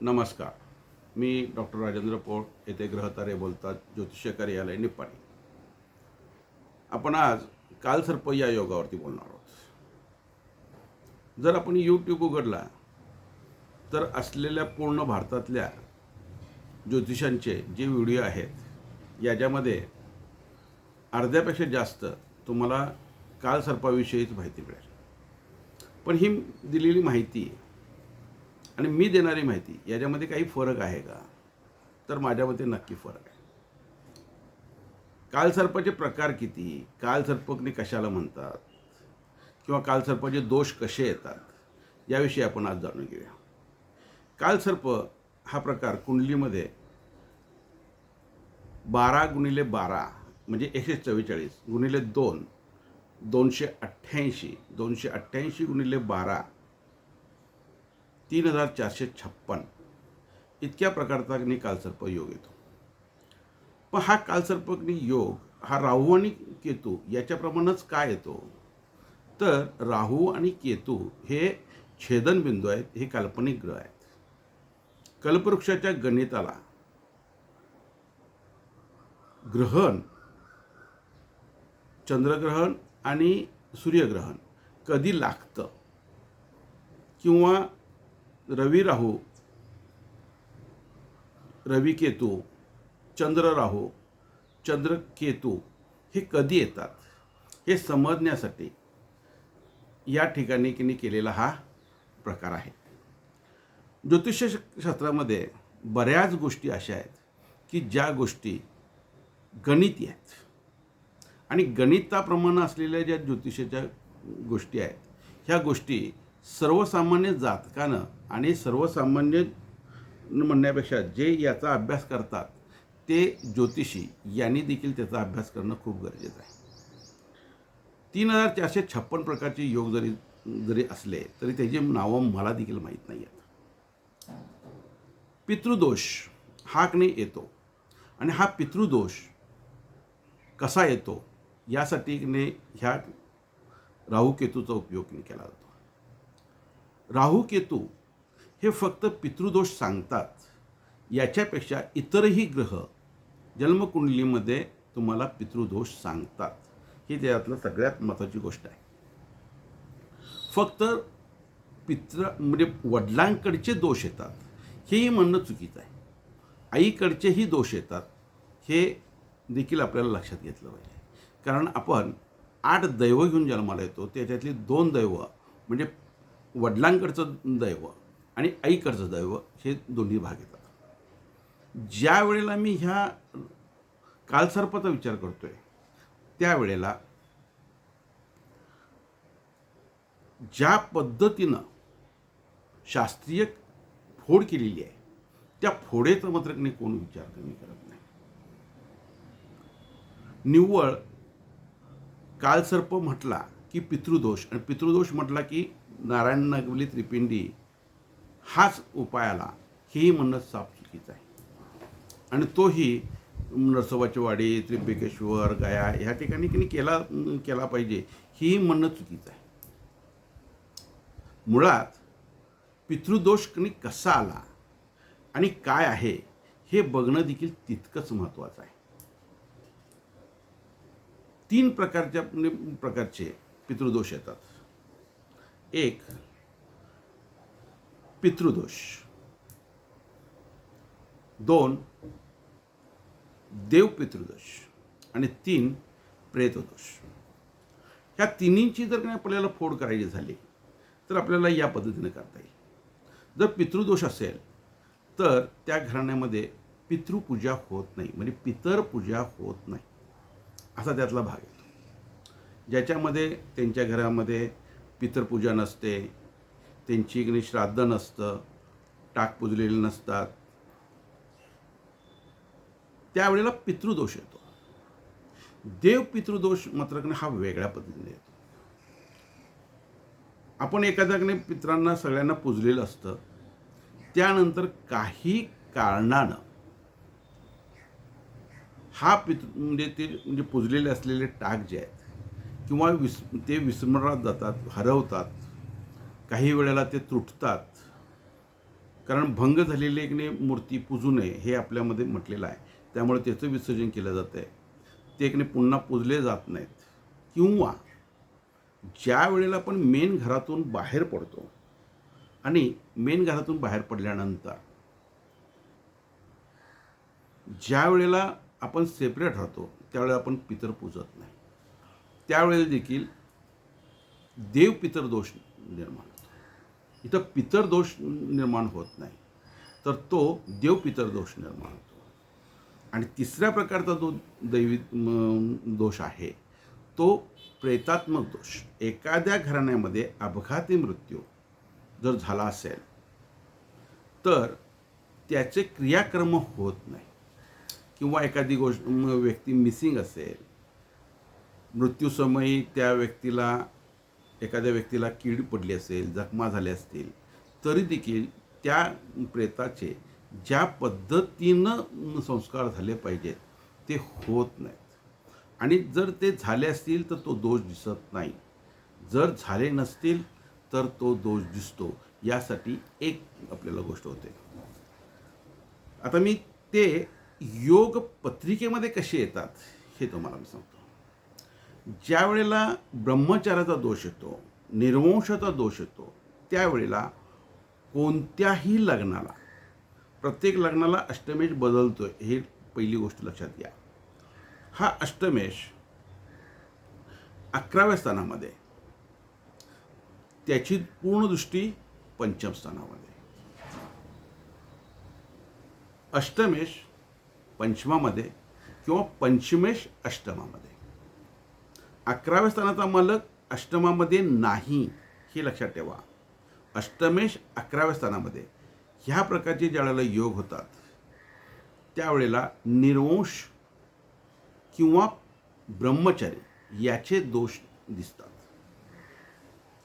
नमस्कार. मी डॉक्टर राजेंद्र पोळ येथे ग्रहतारे बोलतात ज्योतिष कार्यालय निप्पाणी. आपण आज कालसर्प या योगावरती बोलणार आहोत. जर आपण यूट्यूब उघडला तर असलेल्या पूर्ण भारतातल्या ज्योतिषांचे जे व्हिडिओ आहेत याच्यामध्ये अर्ध्यापेक्षा जास्त तुम्हाला कालसर्पाविषयीच माहिती मिळेल. पण ही दिलेली माहिती आणि मी देणारी माहिती याच्यामध्ये काही फरक आहे का? तर माझ्या मते नक्की फरक आहे. कालसर्पाचे प्रकार किती? कालसर्पकने कशाला म्हणतात? किंवा कालसर्पाचे दोष कसे येतात? याविषयी आपण आज जाणून घेऊया. कालसर्प हा प्रकार कुंडलीमध्ये बारा गुणिले बारा म्हणजे एकशे चव्वेचाळीस गुणिले दोन दोनशे अठ्ठ्याऐंशी दोनशे अठ्ठ्याऐंशी गुणिले बारा तीन हजार चारशे छप्पन. इतक्या प्रकारचा अग्नी कालसर्प योग येतो. पण हा कालसर्पग्नी योग हा राहू आणि केतू याच्याप्रमाणेच काय येतो? तर राहू आणि केतू हे छेदनबिंदू आहेत हे काल्पनिक ग्रह आहेत. कल्पवृक्षाच्या गणिताला ग्रहण चंद्रग्रहण आणि सूर्यग्रहण कधी लागतं किंवा रवी राहू रवी केतू चंद्र राहू चंद्र केतू हे कधी येतात? हे समजण्यासाठी या ठिकाणी किनी केलेला हा प्रकार आहे. ज्योतिषशास्त्रामध्ये बऱ्याच गोष्टी अशा आहेत की ज्या गोष्टी गणिती आहेत. आणि गणिताप्रमाणे असलेल्या ज्या ज्योतिषाच्या गोष्टी आहेत ह्या गोष्टी सर्वसामान्य जातकानं आणि सर्वसामान्य म्हणण्यापेक्षा जे याचा अभ्यास करतात ते ज्योतिषी यांनी देखील त्याचा अभ्यास करणं खूप गरजेचं आहे. तीन हजार चारशे छप्पन प्रकारचे योग जरी जरी असले तरी त्याची नावं मला देखील माहीत नाही आहेत. पितृदोष हा नाही येतो आणि हा पितृदोष कसा येतो यासाठी ने ह्या राहू केतूचा उपयोग केला जातो. राहू केतू हे फक्त पितृदोष सांगतात. याच्यापेक्षा इतरही ग्रह जन्मकुंडलीमध्ये तुम्हाला पितृदोष सांगतात. ही त्यातलं सगळ्यात महत्त्वाची गोष्ट आहे. फक्त पित्र म्हणजे वडिलांकडचे दोष येतात. हेही म्हणणं चुकीचं आहे. आईकडचेही दोष येतात. हे देखील आपल्याला लक्षात घेतलं पाहिजे. कारण आपण आठ दैव घेऊन जन्माला येतो. त्याच्यातली दोन दैव म्हणजे वडिलांकडचं दैव आणि आईकडचं दैव हे दोन्ही भाग येतात. ज्या वेळेला मी ह्या कालसर्पाचा विचार करतोय त्यावेळेला ज्या पद्धतीनं शास्त्रीय फोड केलेली आहे त्या फोडेचा मात्र कोण विचार कमी करत नाही. निव्वळ कालसर्प म्हटला की पितृदोष आणि पितृदोष म्हटला की नारायण नगवली त्रिपिंडी हाच उपाय आला हेही म्हणणं साफ चुकीचं आहे. आणि तोही नरसोबाची वाडी त्रिंबकेश्वर गया ह्या ठिकाणी की केला केला पाहिजे हेही म्हणणं चुकीचं आहे. मुळात पितृदोष कणी कसा आला आणि काय आहे हे बघणं देखील तितकंच महत्त्वाचं आहे. तीन प्रकारच्या प्रकारचे पितृदोष येतात. एक पितृदोष. दोन देवपितृदोष. आणि तीन प्रेतदोष. ह्या तिन्हींची जर काही आपल्याला फोड करायची झाली तर आपल्याला या पद्धतीने करता येईल. जर पितृदोष असेल तर त्या घराण्यामध्ये पितृपूजा होत नाही. म्हणजे पितर पूजा होत नाही. असा त्यातला भाग येतो. ज्याच्यामध्ये त्यांच्या घरामध्ये पितृपूजा नसते त्यांची इकडे श्राद्ध नसतं टाक पुजलेले नसतात. त्यावेळेला पितृदोष येतो. देव पितृदोष मात्र हा वेगळ्या पद्धतीने येतो. आपण एखाद्याकडे पित्रांना सगळ्यांना पुजलेलं असतं त्यानंतर काही कारणानं हा पितृ म्हणजे ते म्हणजे पुजलेले असलेले टाक जे आहेत किंवा विस ते विस्मरणात जातात हरवतात काही वेळेला ते तुटतात. कारण भंग झालेली एकने मूर्ती पूजू नये हे आपल्यामध्ये म्हटलेलं आहे. त्यामुळे त्याचं विसर्जन केलं जातं आहे ते एकने पुन्हा पूजले जात नाहीत. किंवा ज्या वेळेला आपण मेन घरातून बाहेर पडतो आणि मेन घरातून बाहेर पडल्यानंतर ज्या वेळेला आपण सेपरेट राहतो त्यावेळेला आपण पितर पूजत नाही. त्यावेळेला देखील देव पितर दोष निर्माण होतो. इथं पितर दोष निर्माण होत नाही तर तो देव पितर दोष निर्माण होतो. आणि तिसऱ्या प्रकारचा जो दैवी दोष आहे तो प्रेतात्मक दोष. एखाद्या घराण्यामध्ये अपघाती मृत्यू जर झाला असेल तर त्याचे क्रियाक्रम होत नाही. किंवा एखादी गोष्ट व्यक्ती मिसिंग असेल मृत्यूसमयी त्या व्यक्तीला एखाद्या व्यक्तीला कीड पडली असेल जखमा झाल्या असतील तरी देखील त्या प्रेताचे ज्या पद्धतीनं संस्कार झाले पाहिजेत ते होत नाहीत. आणि जर ते झाले असतील तर तो दोष दिसत नाही. जर झाले नसतील तर तो दोष दिसतो. यासाठी एक आपल्याला गोष्ट होते. आता मी ते योग पत्रिकेमध्ये कसे येतात हे तुम्हाला मी सांगतो. ज्या वेळेला ब्रह्मचाराचा दोष येतो निर्वंशाचा दोष येतो त्यावेळेला कोणत्याही लग्नाला प्रत्येक लग्नाला अष्टमेश बदलतोय हे पहिली गोष्ट लक्षात घ्या. हा अष्टमेश अकराव्या स्थानामध्ये त्याची पूर्ण दृष्टी पंचम स्थानामध्ये. अष्टमेश पंचमामध्ये किंवा पंचमेश अष्टमामध्ये. अकराव्या स्थानाचा मालक अष्टमामध्ये नाही हे लक्षात ठेवा. अष्टमेश अकराव्या स्थानामध्ये. ह्या प्रकारचे ज्या वेळेला योग होतात त्यावेळेला निर्वंश किंवा ब्रह्मचारी याचे दोष दिसतात.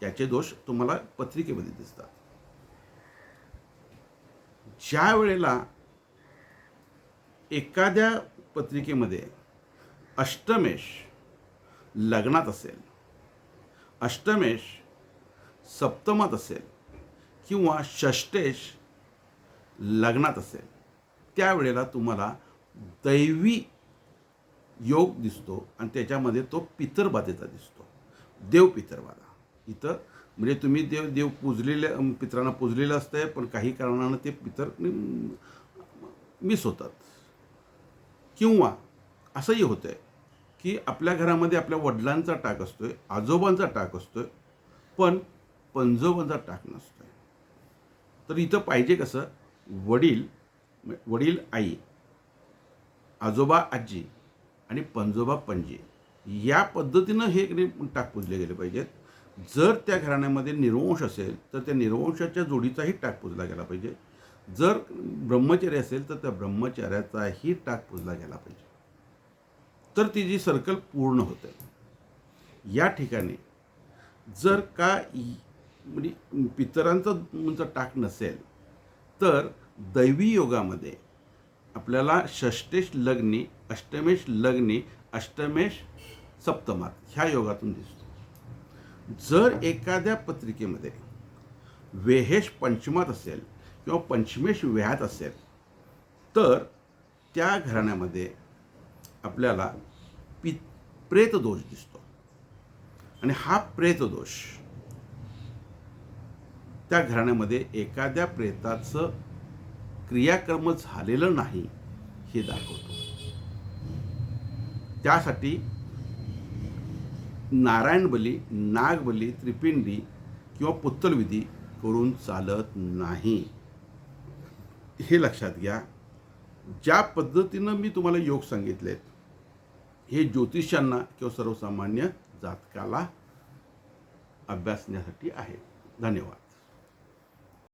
याचे दोष तुम्हाला पत्रिकेमध्ये दिसतात. ज्या वेळेला एखाद्या पत्रिकेमध्ये अष्टमेश लग्नात असेल अष्टमेश सप्तमात असेल किंवा षष्टेश लग्नात असेल त्यावेळेला तुम्हाला दैवी योग दिसतो आणि त्याच्यामध्ये तो पितरबाधेचा दिसतो. देव पितरबाधा इथं म्हणजे तुम्ही देव देव पूजलेल्या पित्रांना पितरांना पूजलेलं असतंय पण काही कारणानं ते पितर मिस होतात. किंवा असंही होतं आहे की आपल्या घरामध्ये आपल्या वडिलांचा टाक असतोय आजोबांचा टाक असतोय पण पंजोबांचा टाक नसतोय. तर इथं पाहिजे कसं वडील वडील आई आजोबा आजी आणि पंजोबा पणजी या पद्धतीनं हे टाक पूजले गेले पाहिजेत. जर त्या घराण्यामध्ये निर्वंश असेल तर त्या निर्वंशाच्या जोडीचाही टाक पूजला गेला पाहिजे. जर ब्रह्मचर्य असेल तर त्या ब्रह्मचर्याचाही टाक पूजला गेला पाहिजे. तर ती जी सर्कल पूर्ण होते. या ठिकाणी जर का म्हणजे पितरांचं म्हणजे टाक नसेल तर दैवी योगामध्ये आपल्याला षष्टेश लग्नी अष्टमेश लग्नी अष्टमेश सप्तमात ह्या योगातून दिसतो. जर एखाद्या पत्रिकेमध्ये वेहेश पंचमात असेल किंवा पंचमेश व्याहात असेल तर त्या घराण्यामध्ये आपल्याला पि प्रेतदोष दिसतो. आणि हा प्रेतदोष त्या घराण्यामध्ये एखाद्या प्रेताचं क्रियाकर्म झालेलं नाही हे दाखवतो. त्यासाठी नारायणबली नागबली त्रिपिंडी किंवा पुत्तलविधी करून चालत नाही. हे लक्षात घ्या. ज्या पद्धतीनं मी तुम्हाला योग सांगितलेत हे ज्योतिषांना किंवा सर्वसामान्य जातकाला अभ्यासण्यासाठी आहे. धन्यवाद.